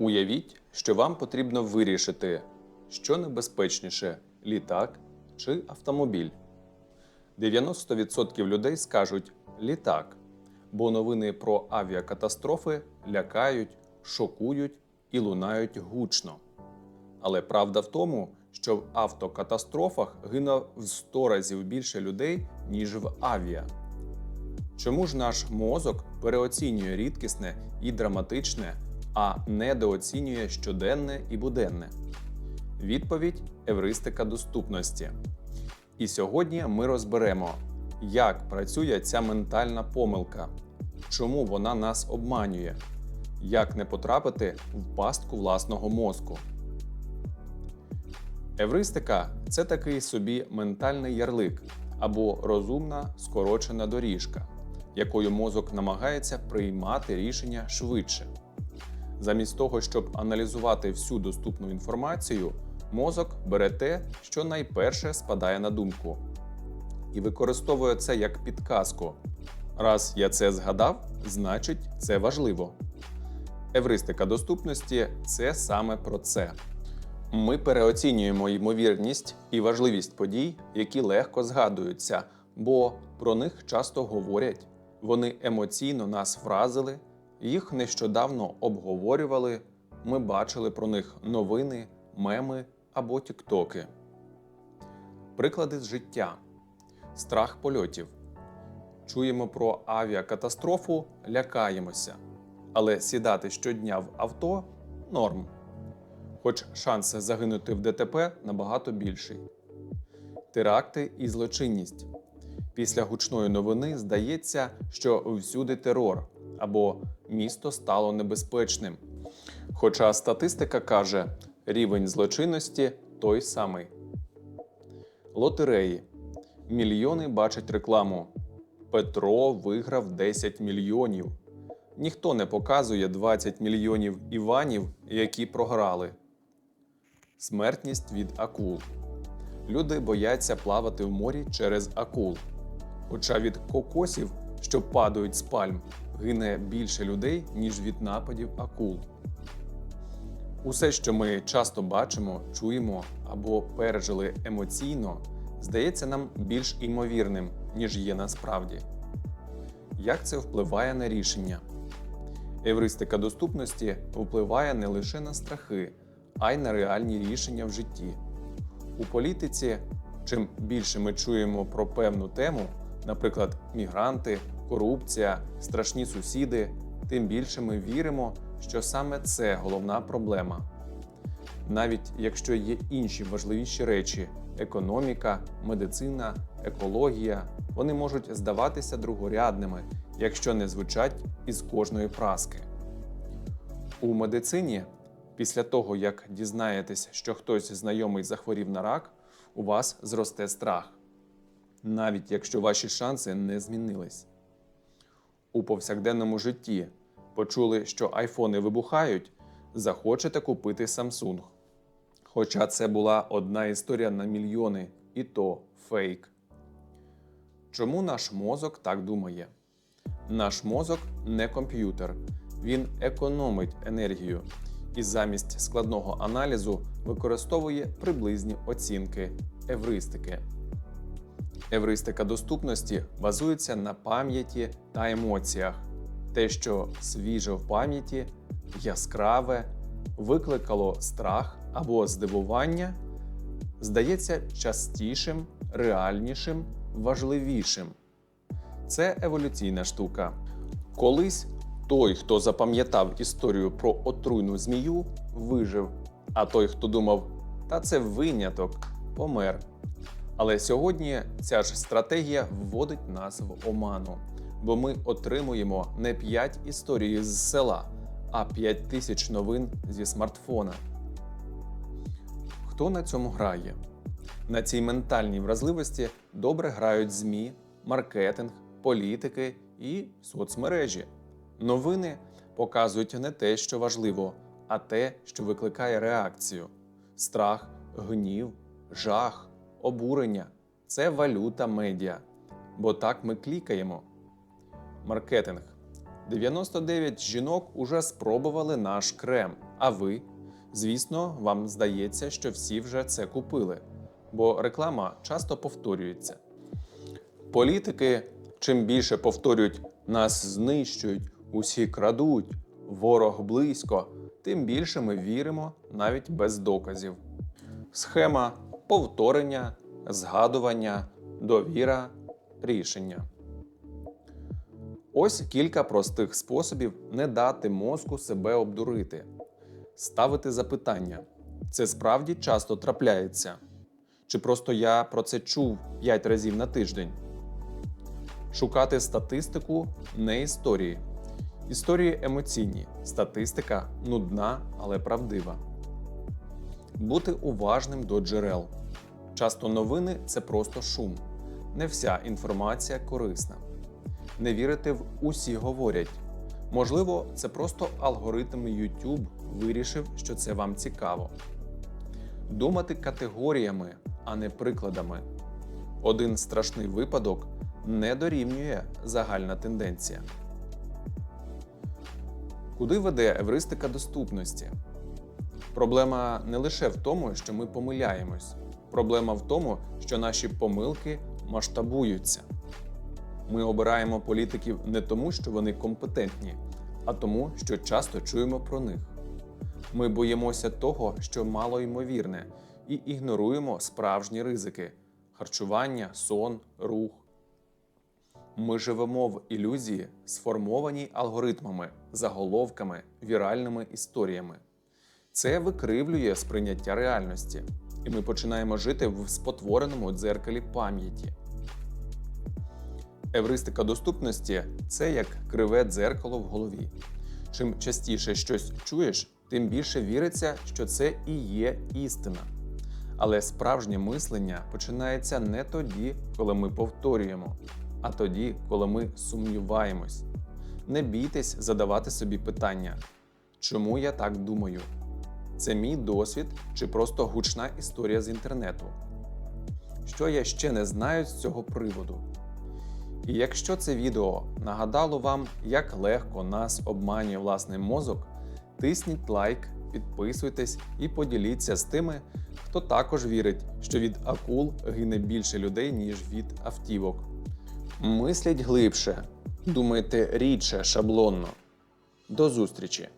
Уявіть, що вам потрібно вирішити, що небезпечніше літак чи автомобіль. 90% людей скажуть літак, бо новини про авіакатастрофи лякають, шокують і лунають гучно. Але правда в тому, що в автокатастрофах гине в 100 разів більше людей, ніж в авіа. Чому ж наш мозок переоцінює рідкісне і драматичне, а недооцінює щоденне і буденне? Відповідь евристика доступності. І сьогодні ми розберемо, як працює ця ментальна помилка, чому вона нас обманює, як не потрапити в пастку власного мозку. Евристика це такий собі ментальний ярлик або розумна скорочена доріжка, якою мозок намагається приймати рішення швидше. Замість того, щоб аналізувати всю доступну інформацію, мозок бере те, що найперше спадає на думку, і використовує це як підказку. Раз я це згадав, значить це важливо. Евристика доступності це саме про це. Ми переоцінюємо ймовірність і важливість подій, які легко згадуються, бо про них часто говорять. Вони емоційно нас вразили, їх нещодавно обговорювали. Ми бачили про них новини, меми або тіктоки. Приклади з життя: страх польотів. Чуємо про авіакатастрофу, лякаємося. Але сідати щодня в авто норм хоч шанс загинути в ДТП набагато більший. Теракти і злочинність. Після гучної новини здається, що всюди терор або місто стало небезпечним. Хоча статистика каже, рівень злочинності той самий. Лотереї. Мільйони бачать рекламу. Петро виграв 10 мільйонів. Ніхто не показує 20 мільйонів іванів, які програли. Смертність від акул. Люди бояться плавати в морі через акул. Хоча від кокосів, що падають з пальм, гине більше людей, ніж від нападів акул. Усе, що ми часто бачимо, чуємо або пережили емоційно, здається нам більш імовірним, ніж є насправді. Як це впливає на рішення? Евристика доступності впливає не лише на страхи, а й на реальні рішення в житті. У політиці, чим більше ми чуємо про певну тему, наприклад, мігранти, корупція, страшні сусіди, тим більше ми віримо, що саме це головна проблема. Навіть якщо є інші важливіші речі економіка, медицина, екологія, вони можуть здаватися другорядними, якщо не звучать із кожної праски. У медицині Після того, як дізнаєтесь, що хтось знайомий захворів на рак, у вас зросте страх, навіть якщо ваші шанси не змінились. У повсякденному житті почули, що айфони вибухають, захочете купити Samsung. Хоча це була одна історія на мільйони, і то фейк. Чому наш мозок так думає? Наш мозок не комп'ютер, він економить енергію і замість складного аналізу використовує приблизні оцінки евристики. Евристика доступності базується на пам'яті та емоціях. Те, що свіже в пам'яті, яскраве, викликало страх або здивування, здається частішим, реальнішим, важливішим. Це еволюційна штука. Колись той, хто запам'ятав історію про отруйну змію, вижив. А той, хто думав, та це виняток, помер. Але сьогодні ця ж стратегія вводить нас в оману, бо ми отримуємо не 5 історій з села, а 5 тисяч новин зі смартфона. Хто на цьому грає? На цій ментальній вразливості добре грають ЗМІ, маркетинг, політики і соцмережі. Новини показують не те, що важливо, а те, що викликає реакцію: страх, гнів, жах, обурення це валюта медіа. Бо так ми клікаємо. Маркетинг. 99 жінок уже спробували наш крем. А ви? Звісно, вам здається, що всі вже це купили, бо реклама часто повторюється. Політики чим більше повторюють нас знищують, усі крадуть, ворог близько, тим більше ми віримо навіть без доказів. Схема повторення, згадування, довіра, рішення. Ось кілька простих способів не дати мозку себе обдурити. Ставити запитання. Це справді часто трапляється. Чи просто я про це чув 5 разів на тиждень? Шукати статистику не історії. Історії емоційні, статистика нудна, але правдива. Бути уважним до джерел. Часто новини це просто шум. Не вся інформація корисна. Не вірити в усі говорять. Можливо, це просто алгоритм YouTube вирішив, що це вам цікаво. Думати категоріями, а не прикладами. Один страшний випадок не дорівнює загальна тенденція. Куди веде евристика доступності? Проблема не лише в тому, що ми помиляємось. Проблема в тому, що наші помилки масштабуються. Ми обираємо політиків не тому, що вони компетентні, а тому, що часто чуємо про них. Ми боїмося того, що малоймовірне, і ігноруємо справжні ризики харчування, сон, рух. Ми живемо в ілюзії, сформованій алгоритмами, заголовками, віральними історіями. Це викривлює сприйняття реальності, і ми починаємо жити в спотвореному дзеркалі пам'яті. Евристика доступності це як криве дзеркало в голові. Чим частіше щось чуєш, тим більше віриться, що це і є істина. Але справжнє мислення починається не тоді, коли ми повторюємо, а тоді, коли ми сумніваємось. Не бійтесь задавати собі питання, чому я так думаю? Це мій досвід чи просто гучна історія з інтернету? Що я ще не знаю з цього приводу? І якщо це відео нагадало вам, як легко нас обманює власний мозок, тисніть лайк, підписуйтесь і поділіться з тими, хто також вірить, що від акул гине більше людей, ніж від автівок. Мисліть глибше, думайте рідше шаблонно. До зустрічі!